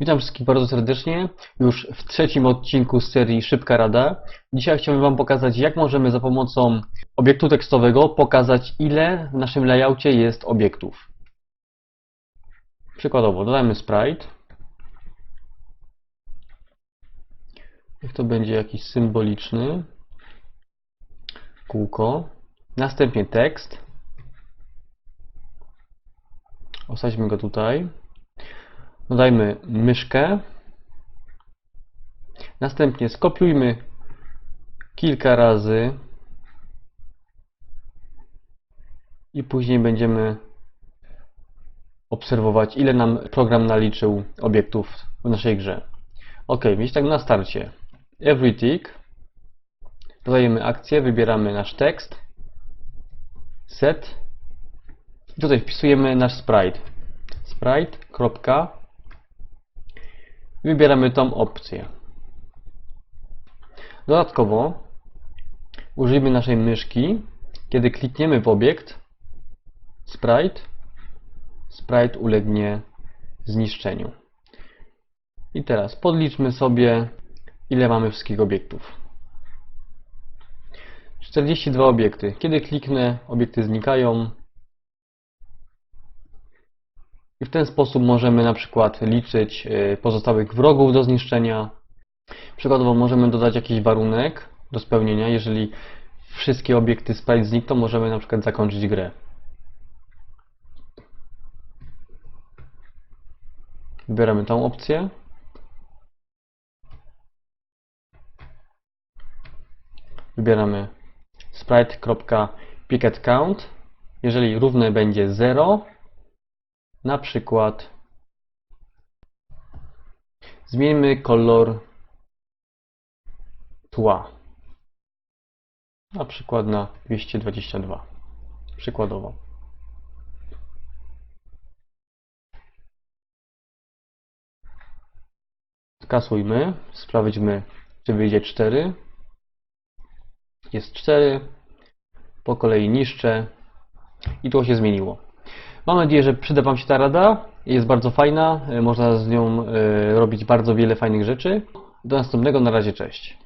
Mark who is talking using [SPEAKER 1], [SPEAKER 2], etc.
[SPEAKER 1] Witam wszystkich bardzo serdecznie, już w trzecim odcinku z serii Szybka Rada. Dzisiaj chciałbym Wam pokazać, jak możemy za pomocą obiektu tekstowego pokazać, ile w naszym layoutie jest obiektów. Przykładowo, dodajmy sprite. Niech to będzie jakiś symboliczny. Kółko. Następnie tekst. Osadźmy go tutaj. Dodajmy myszkę. Następnie skopiujmy kilka razy i później będziemy obserwować, ile nam program naliczył obiektów w naszej grze. Ok, więc tak na starcie. Every tick. Dodajemy akcję, wybieramy nasz tekst. Set. I tutaj wpisujemy nasz sprite. Sprite. Wybieramy tą opcję. Dodatkowo użyjmy naszej myszki, kiedy klikniemy w obiekt sprite, sprite ulegnie zniszczeniu. I teraz podliczmy sobie, ile mamy wszystkich obiektów. 42 obiekty. Kiedy kliknę, obiekty znikają. I w ten sposób możemy na przykład liczyć y, pozostałych wrogów do zniszczenia. Przykładowo możemy dodać jakiś warunek do spełnienia. Jeżeli wszystkie obiekty sprite znikną, możemy na przykład zakończyć grę. Wybieramy tą opcję. Wybieramy sprite.picketCount. Jeżeli równe będzie 0, na przykład zmieńmy kolor tła. Na przykład na 222. Przykładowo. Skasujmy, sprawdźmy, czy wyjdzie 4. Jest 4. Po kolei niszczę i to się zmieniło. Mam nadzieję, że przyda Wam się ta rada. Jest bardzo fajna. Można z nią e, robić bardzo wiele fajnych rzeczy. Do następnego. Na razie, cześć.